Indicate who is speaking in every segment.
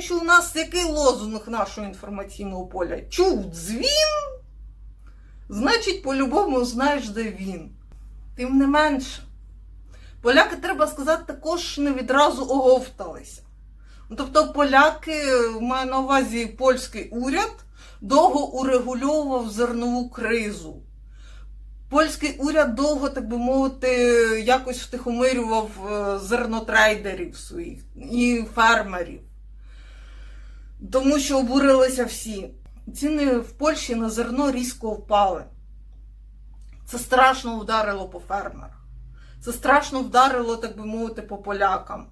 Speaker 1: Що у нас який лозунг нашого інформаційного поля? Чув дзвін, значить, по-любому знаєш, де він. Тим не менше, поляки, треба сказати, також не відразу оговталися. Ну, Тобто поляки, маю на увазі польський уряд, довго урегульовував зернову кризу. Польський уряд довго, так би мовити, якось втихомирював е, зернотрейдерів своїх і фермерів. Тому що обурилися всі. Ціни в Польщі на зерно різко впали. Це страшно вдарило по фермерах. Це страшно вдарило, так би мовити, по полякам.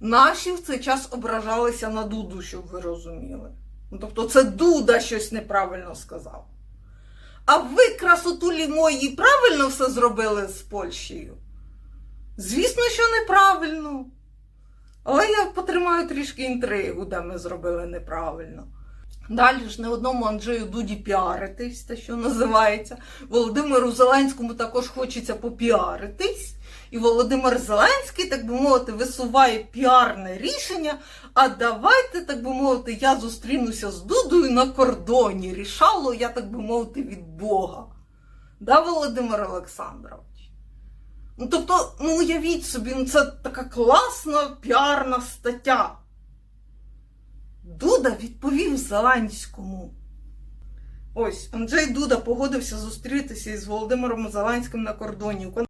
Speaker 1: Наші в цей час ображалися на Дуду, щоб ви розуміли. Ну, тобто, це Дуда щось неправильно сказав. А ви, красотулі мої, правильно все зробили з Польщею? Звісно, що неправильно. Але я потримаю трішки інтригу, де ми зробили неправильно. Далі ж не одному Анджею Дуді піаритись, те, що називається. Володимиру Зеленському також хочеться попіаритись. І Володимир Зеленський, так би мовити, висуває піарне рішення. А давайте, так би мовити, я зустрінуся з Дудою на кордоні. Рішало, я так би мовити, від Бога. Да, Володимир Олександрович? Ну, тобто, ну уявіть собі, ну це така класна піарна стаття. Дуда відповів Зеленському. Ось, Анджей Дуда погодився зустрітися із Володимиром Зеленським на кордоні.